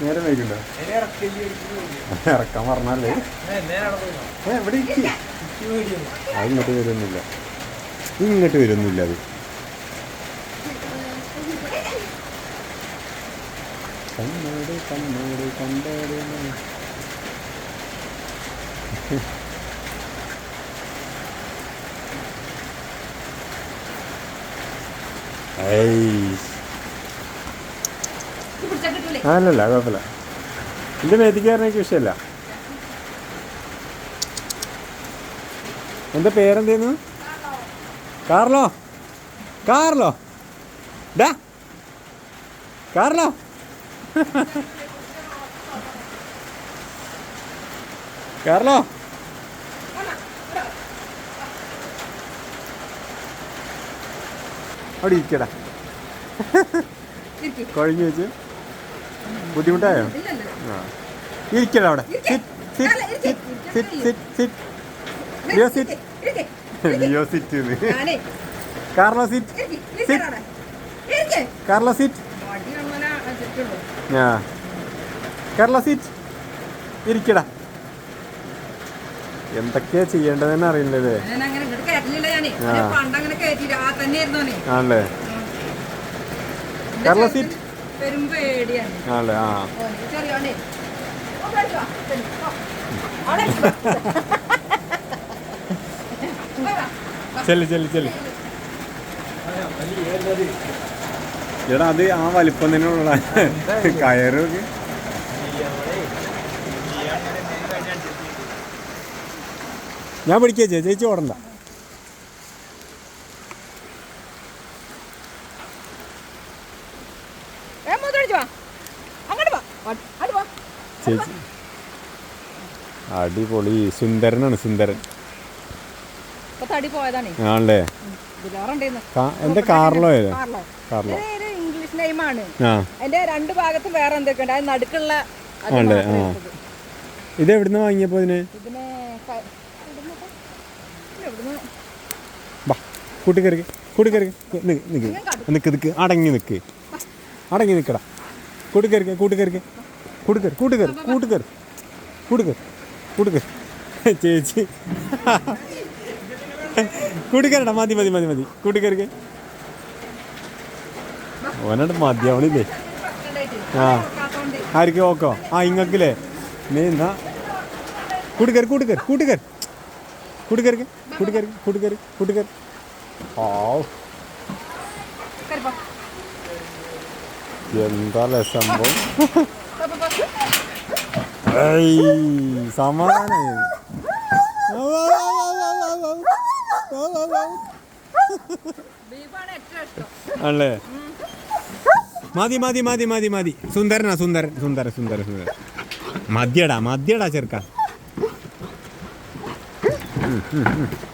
നേരെ വൈകുണ്ടോ? ഇറക്കാൻ പറഞ്ഞല്ലേ ഏ. അത് ഇങ്ങോട്ട് വരുന്നില്ല. ഇങ്ങോട്ട് വരുന്നില്ല അത്. കണ്ണോട് കണ്ണോട് കണ്ടോട് അല്ലല്ല കുഴപ്പമില്ല. എന്റെ മേത്തിക്കാരനേക്ക് വിഷയമല്ല. എന്റെ പേരെന്തേന്ന്? കാർലോ? കാർലോ? ഡാ. കാർലോ? കാർലോ? അവിടെ ഇരിക്കടാ. ഇരിക്ക്. കുഴഞ്ഞു വെച്ച്. ബുദ്ധിമുട്ടായോ. ആ. ഇരിക്കടാ അവിടെ. Sit sit sit sit sit Leo sit ഇരിക്ക്. ഇരിക്ക്. Leo sit Carlo sit. Carlo ആ കാർലോ സിറ്റ് ഇരിക്കടാ എന്തൊക്കെയാ ചെയ്യേണ്ടതെന്ന് അറിയില്ലല്ലേ ഞാൻ അങ്ങനെ ഇങ്ങോട്ട് കയറ്റലില്ല ഞാനേ ആ. ഞാൻ പണ്ട് അങ്ങനെ കയറ്റിട്ട് ആ. ചെയ്യേണ്ടതെന്ന് അറിയില്ലല്ലേ ആണല്ലേ? കേരള സീറ്റ്? ആണല്ലേ? ആ. ചെല്ല് ചെല്ല് ചെല്ല്. എടാ അത് ആ വലിപ്പം തന്നെയുള്ള കയറൊക്കെ ഞാൻ പിടിക്കുക ചേച്ചി ചേച്ചി ഓടണ്ട. ചേച്ചി. അടിപൊളി. സുന്ദരനാണ് സുന്ദരൻ. ആണല്ലേ? എന്റെ കാർലോ കാർലോ ഇംഗ്ലീഷ് നെയിമാണ്. അതിന്റെ രണ്ട് ഭാഗത്തും വേറെ എന്തൊക്കെ ഉണ്ട് നടുക്കുള്ള അത് ആണല്ലേ? മാത്രമേ ആ. ഇത് എവിടുന്ന് വാങ്ങിയപ്പോ ഇതിന് ബാ കൂട്ടിക്കറി കൂട്ടിക്കറി നിൽക്ക് നിൽക്ക് നിൽക്ക് അടങ്ങി നിൽക്ക് അടങ്ങി നിൽക്കടാ കൂട്ടിക്കറിക്ക കൂട്ടിക്കറിക്ക കൂട്ടിക്കറി കൂട്ടിക്കറി കൂട്ടിക്കറി കൂട്ടിക്കറി കൂട്ടിക്കറി ചേച്ചി. കൂട്ടിക്കരടാ മതി മതി മതി മതി. കൂട്ടിക്കറിക്ക ഓനോട് മതിയാവണില്ലേ. ആ. ആയിരിക്കും ഓക്കോ? ആ ഇങ്ങക്കില്ലേ? നീ എന്നാ? കൂട്ടിക്കറി കൂട്ടിക്കറി കൂട്ടിക്കറി കൂട്ടിക്കറിക്ക കൂട്ടിക്കറി കൂട്ടിക്കറി കൂട്ടിക്കറി ആ. എന്താ സംഭവം? ഇഷ്ടം ആണല്ലേ? മതി മതി മതി മതി മതി. സുന്ദരനാ സുന്ദരൻ സുന്ദര സുന്ദര സുന്ദരൻ. മദ്യടാ മദ്യടാ ചെറുക്ക. Mm-hmm.